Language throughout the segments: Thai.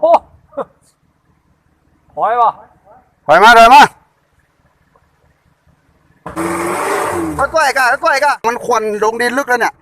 โหถอยว่ะถอยมาถอยมาค่อยๆกันค่อยๆกันมันควันลงดินลึกแล้วเนี่ย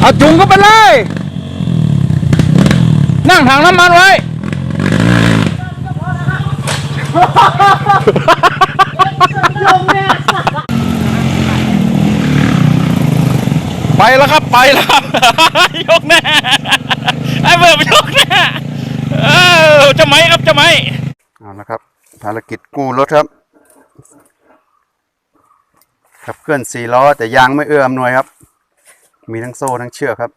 เอาจุงก็ไปเลย นั่งถังน้ำมันไว้ ไปแล้วครับไปแล้วครับยกแน่ไอ้เบิร์ดยกแน่เออจะไหมครับจะไหมเอาละครับ ภารกิจกู้รถครับ ขับเคลื่อนสี่ล้อแต่ยางไม่เอื้ออำนวยครับ มีทั้งโซ่ทั้งเชือกครับ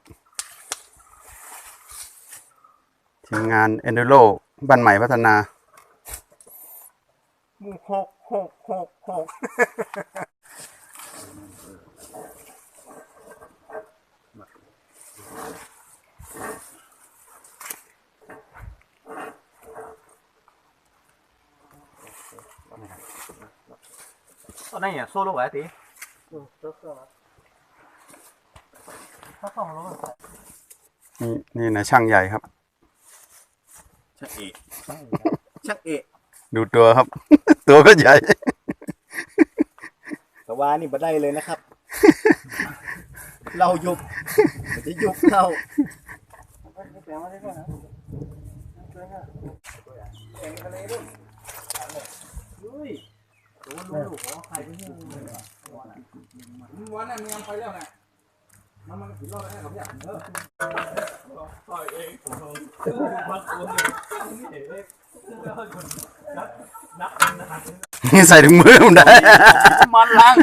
ทีมงาน Enduro บ้านใหม่พัฒนาหมู่หกหกหกหก อนนั้นเนี่ยโซ่ลูกไหนตีถ้าส่องลูกนี่นี่นะช่างใหญ่ครับ ช่างเอกช่างเอกดูตัวครับ ตัวก็ใหญ่แต่ว่านี่มาได้เลยนะครับ เรายุบมันจะยุบเราวันนั้นมันไปแล้วไงมันมันถึงรอบแล้วผมอยากเออต่อยเองผมมันโอนเนี่ยใส่ถุงมือมันได้ มันล้าง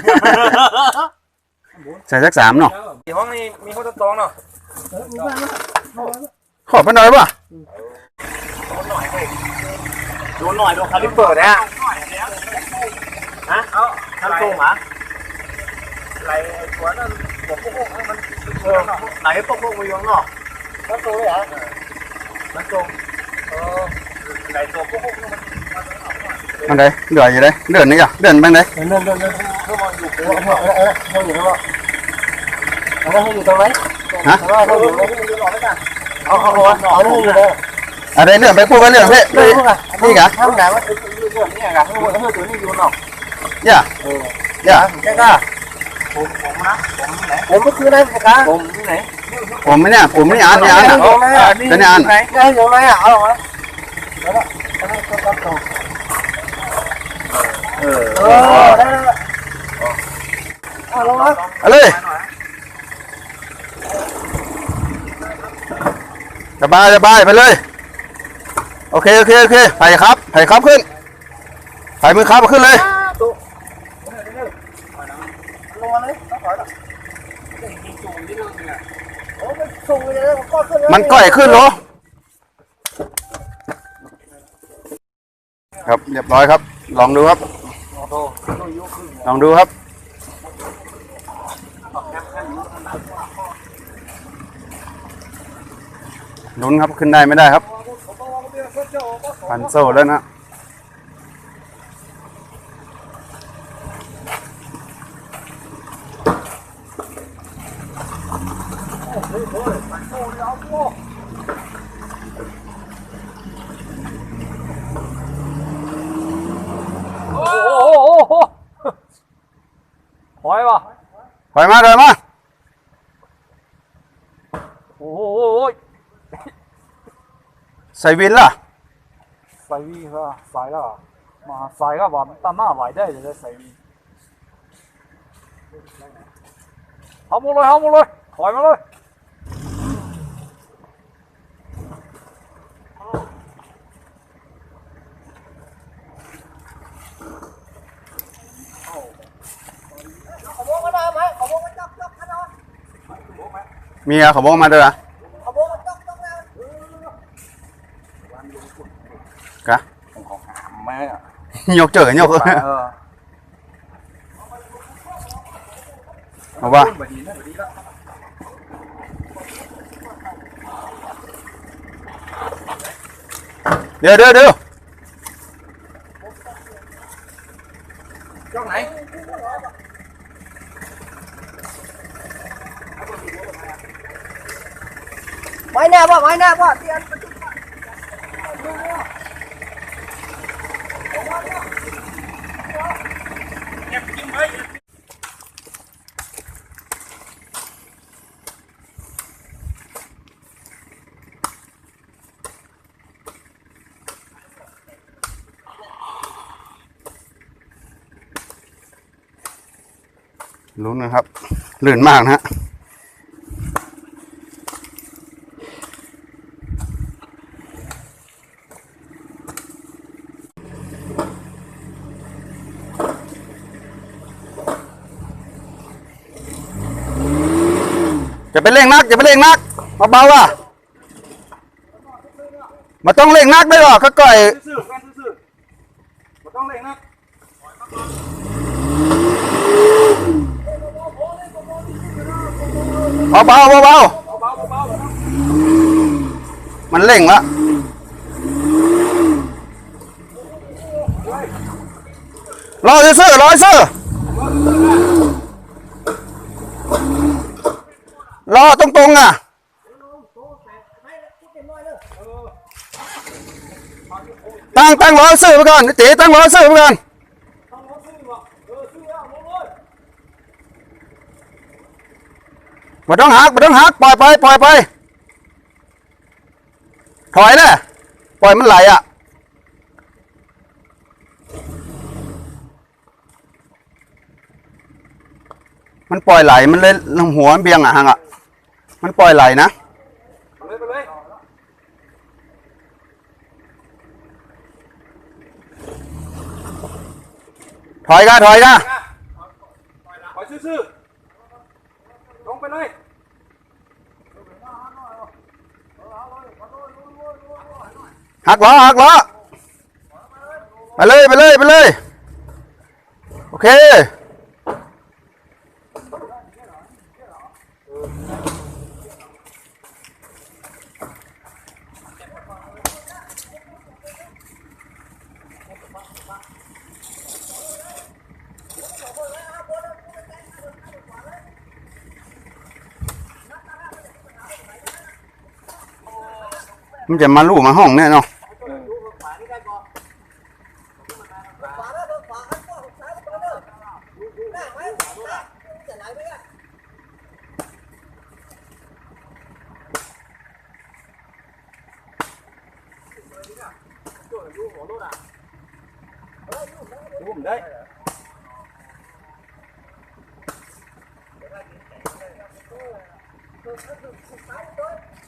ใส่สักสามเนาะที่ห้องนี้มีคนตองเนาะขอไปหน่อยป่ะดูหน่อยดูคาลิปเปอร์นะ ฮะเอาทำตรงเหรอไหลหัวนั่นหัวพวกพวกมันเออไหลพวกพวกมาอยู่ข้างนอกมันตรงเลยเหรอมันตรงเออไหลตัวพวกพวกมันมันไดเดือดอยู่เลยเดือดนี่อะเดือดไปไหนเดินเดินเดินเดินเข้ามาอยู่เออเออเออเขาอยู่ตรงนั้นเอาให้อยู่ตรงไหนฮะเอาให้อยู่ตรงไหนเอาเอาเอาเอาให้อยู่เลยอะไรเดือดไปพูดกันเรื่องเพ่นี่นี่กะข้างไหนว่าอยู่ส่วนนี้กะข้างบนข้างตัวนี้อยู่นอก ย่าย่าใช่กะผมผมนะผมไหน ผมก็คือไหนกะผมที่ไหนผมไม่เนี่ยผมไม่อ่านไม่อ่านอะนี่ไหนไหนอยู่ไหนอะเอาไว้แล้วก็แล้วก็ตัดต่อเออเออได้แล้วเอาลงมาเอาเลยสบายสบายไปเลย โอเคโอเคโอเคไผ่ครับไผ่ครับขึ้นไผ่มือครับขึ้นเลย งมาเลยต้องถอยละโอ้มันสูงเลยมันก็ขึ้นเลยมันก่อยขึ้นเหรอครับเรียบร้อยครับ ลองดูครับ ลองดูครับลุ้นครับขึ้นได้ไม่ได้ครับ พันโซ่แล้วนะ โอ้โหถ อยว่ะถอยมาถอยมาโอ้โหใส่วินล่ะใส่วีก็ใส่แล้วมาใส่ก็ว่าตั้งหน้าไหวได้เลยใส่วีเอาหมดเลยเอาหมดเลยถอยมาเลยขโมยก็ได้ไหมขโมยก็จับจับขนาด มีอะเขาบอกมาด้วยอะขโมยก็จับจับแล้วกะแม่ยกเจอยกเออเอาว่าเดี๋ยวเดี๋ยวเดี๋ยว ช่องไหนไป ไม้แน่ป่ะไม้แน่ป่ะเตียนลุ้นนะครับลื่นมากนะฮะ จะไปเร่งนักจะไปเร่งนักมาเบาอะมาต้องเร่งนักได้หรอก็ก่อยซื่อๆกันซื่อๆบ่ต้องเร่งนะเบาเบาเบาเบามันเร่งละรอซื่อรอซื่อ รอตรงๆอะตั้งตั้งรอซื่อไปก่อนตีตั้งรอซื่อไปก่อนมาต้องหักมาต้องหักปล่อยไปปล่อยไป ถอยเลยปล่อยมันไหลอะ มันปล่อยไหลมันเลยหัวมันเบียงอะฮังอะ มันปล่อยไหลนะไปเลยไปเลยถอยก้าถอยก้าปล่อยซื่อๆลงไปเลยหักล้อหักล้อไปเลยไปเลยไปเลย โอเค มันจะมาลู่มาห้องแน่เนอนดูผมได้แต่ฮะยนี่มไหลฮะนั่นนั่นนั่นแต่เฮียละมาเนี่ยไอ้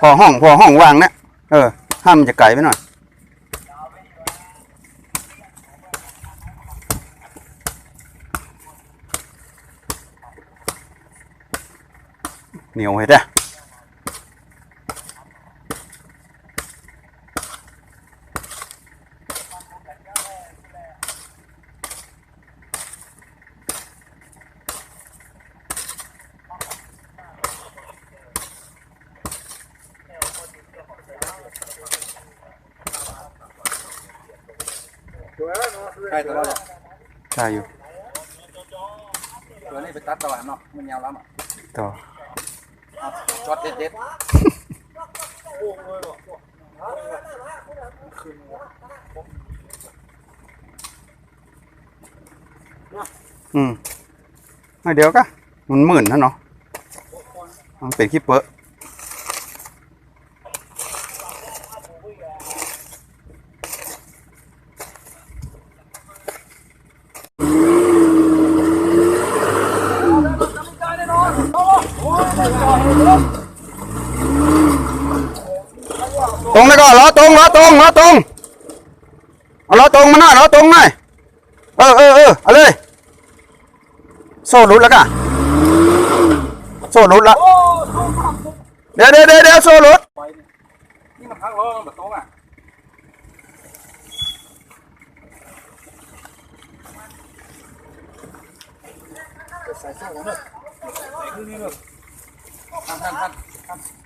พอห้องพอห้องวางเนี่ยเออ ห้ามมันจะไกลไปหน่อยเหนียวเห็ดอะใช่อยู่ ตัวนี้ไปตัดตลาดเนาะมันยาวแล้วอะต่อช็อตเด็ดอืมไม่เดี๋ยวก็มันหมื่นนะเนาะมันเป็นขี้เปอะตรงเลยก็ล้อต รงล้อตรงล้อตรงเอาล้อตรงมาหน่อยล้อตรงหน่อยเออเออเออเอาเลยโซ่รุดแล้วก็โซ่รุดแล้วเดี๋ยวเดี๋ยวเดี๋ยวเดี๋ยวโซ่รถนี่มันพักล้อมันแบบโต๊ะอะเอาวางก่อนเดี๋ยวเห็นเนอะหลังอะ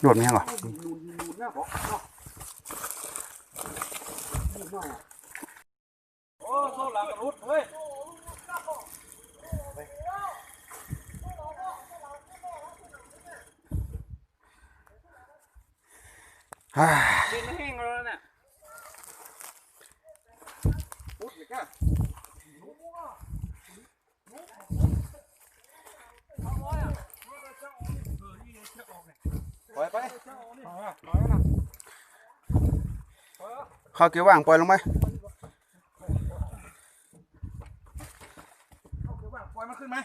โดดไหมยังเหรอโอ้โซ่หลังกระรุดเฮ้ยฮ่า ดินแห้งแล้วเนี่ยพุดเลยก้าปล่อยไปเข้าเกียร์ว่างปล่อยลงไปปล่อยมันขึ้นไหม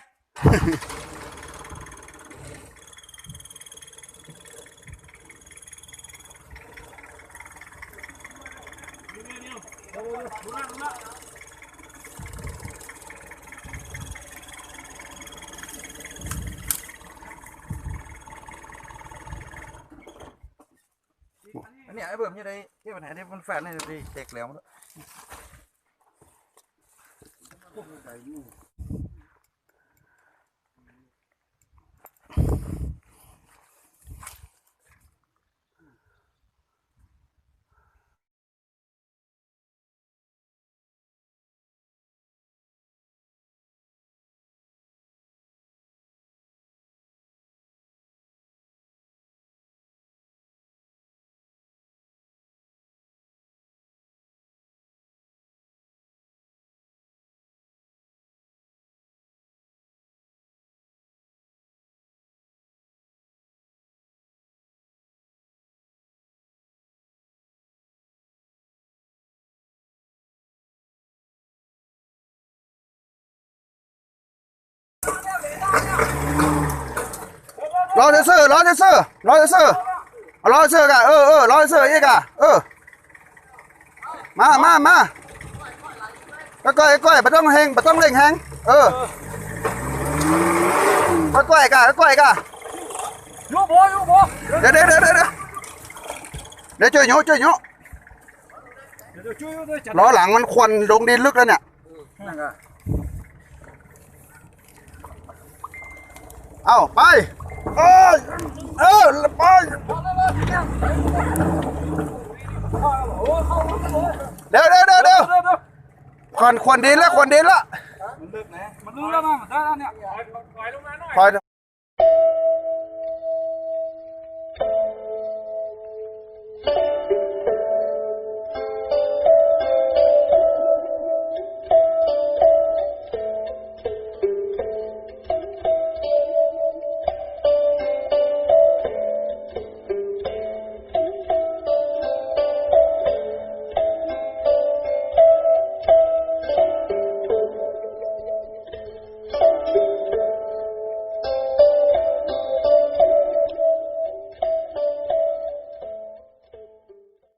อันนี้ไอ้เบิ่มยังไงเกี่ยวกับไหนที่มันแฟนนี่ได้เจ็กแล้วมั้ง รอเซ่อๆรอเซ่อๆรอเซ่อๆเอารอเซ่อกะเออเออรอเซ่ออีกอะเออมามามาก็ก้อยก้อยไม่ต้องเฮงไม่ต้องเร่งแฮงเออก็ก้อยกะก็ก้อยกะยูโบยูโบเดี๋ยวเดี๋ยวเดี๋ยวเดี๋ยวเดี๋ยวช่วยโยช่วยโยเดี๋ยวช่วยด้วยจัดล้อหลังมันควันลงดินลึกแล้วเนี่ยนั่นก็เอาไป เออเออไปเดี๋ยวเดี๋ยวเดี๋ยวเดี๋ยวเดี๋ยวเดี๋ยวควันควันดินแล้วควันดินแล้วมันลึกนะมันลึกแล้วนะมันได้แล้วเนี่ยปล่อยลงมาหน่อยถอย